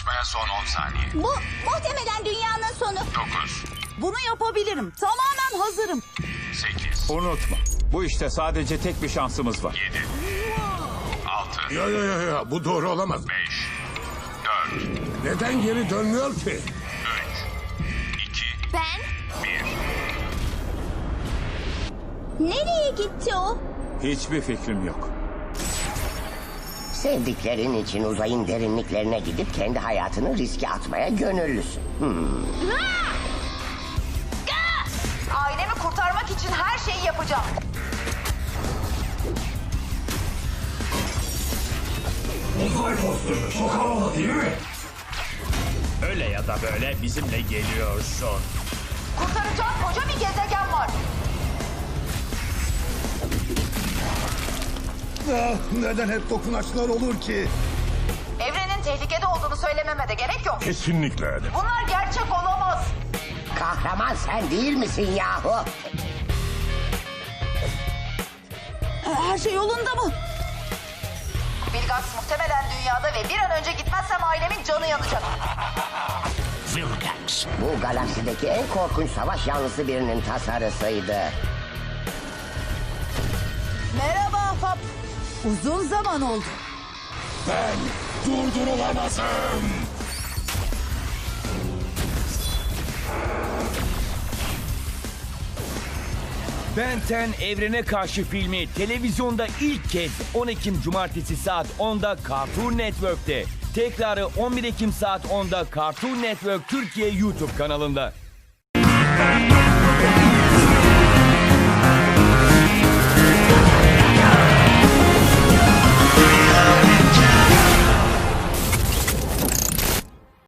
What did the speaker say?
başlamaya son 10 saniye. Bu muhtemelen dünyanın sonu. 9, Bunu yapabilirim. Tamamen hazırım. 8, Unutma. Bu işte sadece tek bir şansımız var. 7, 6, Yo yo yo yo bu doğru olamaz. 5, 4, Neden geri dönmüyor ki? 3, 2, Ben? 1. Nereye gitti o? Hiçbir fikrim yok. Sevdiklerin için uzayın derinliklerine gidip kendi hayatını riske atmaya gönüllüsün. Ailemi kurtarmak için her şeyi yapacağım. Öyle ya da böyle bizimle geliyorsun. Kurtaracağım koca bir gezegen var. Neden hep dokunaçlar olur ki? Evrenin tehlikede olduğunu söylememe de gerek yok. Kesinlikle. Bunlar gerçek olamaz. Kahraman sen değil misin yahu? Her şey yolunda mı? Vilgax muhtemelen dünyada ve bir an önce gitmezsem ailemin canı yanacak. Bu galaksideki en korkunç savaş yanlısı birinin tasarısıydı. Merhaba. Uzun zaman oldu. Ben durdurulamazım. Ben 10 Evrene Karşı filmi televizyonda ilk kez 10 Ekim Cumartesi saat 10'da Cartoon Network'te. Tekrarı 11 Ekim saat 10'da Cartoon Network Türkiye YouTube kanalında.